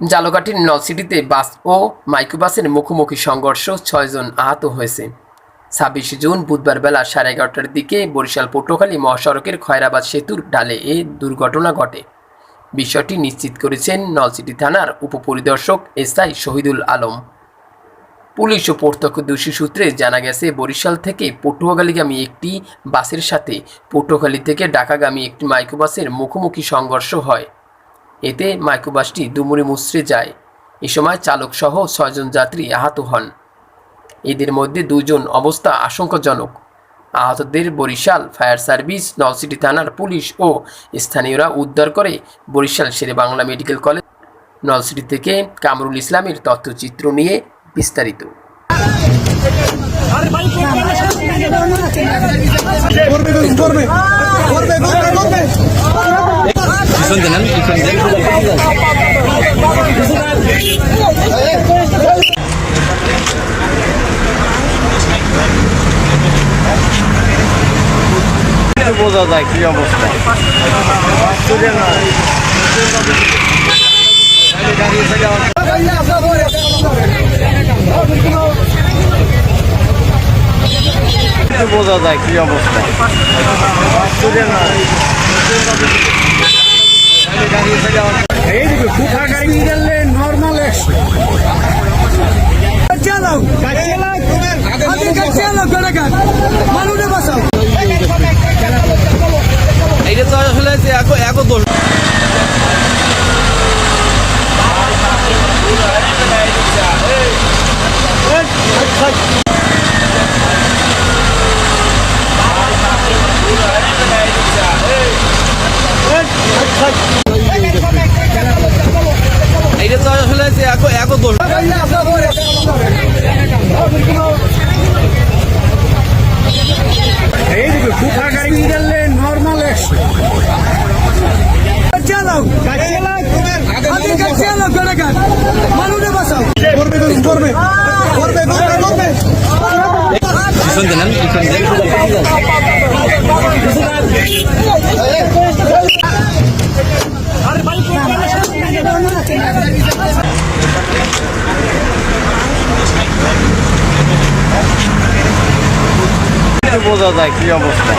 জালকাঠির নলসিটিতে বাস ও মাইক্রোবাসের মুখোমুখি সংঘর্ষ ছয়জন আহত হয়েছে। ছাব্বিশে জুন বুধবার বেলা সাড়ে এগারোটার দিকে বরিশাল পটুয়াখালী মহাসড়কের খয়রাবাদ সেতুর ডালে এ দুর্ঘটনা ঘটে। বিষয়টি নিশ্চিত করেছেন নলসিটি থানার উপপরিদর্শক এসআই শহীদুল আলম। পুলিশ ও প্রত্যক্ষদর্শী সূত্রে জানা গেছে, বরিশাল থেকে পটুয়াখালীগামী একটি বাসের সাথে পটুয়াখালী থেকে ঢাকাগামী একটি মাইক্রোবাসের মুখোমুখি সংঘর্ষ হয়। এতে মাইক্রোবাসটি দুমুরি মুচড়ে যায়। এ সময় চালকসহ ছয়জন যাত্রী আহত হন। এদের মধ্যে দুজন অবস্থা আশঙ্কাজনক। আহতদের বরিশাল ফায়ার সার্ভিস নলসিটি থানার পুলিশ ও স্থানীয়রা উদ্ধার করে বরিশাল শেরে বাংলা মেডিকেল কলেজ নলসিটি থেকে কামরুল ইসলামের তথ্যচিত্র নিয়ে বিস্তারিত। করবে করবে করবে করবে করবে পিছন দেন পিছন দেন বোঝা যায় কি অবস্থা বোঝা যায় কি অবস্থা? এইদিকে কুঠা গাড়ি গেলে নর্মাল চালাও গাড়ি চালাও গাড়ি মানুষে বাঁচাও এইটা তো আসলে এক দোষ এইটা তো আসলে যে এক এক দোষ এইদিকে কুঠা গাড়ি গেলে নর্মাল চালাও আগে চালাও গাড়ি গাড়ি মানুষে বাঁচাও করবে করবে করবে করবে করবে পিছন দেন বোঝা যায় কি অবস্থা।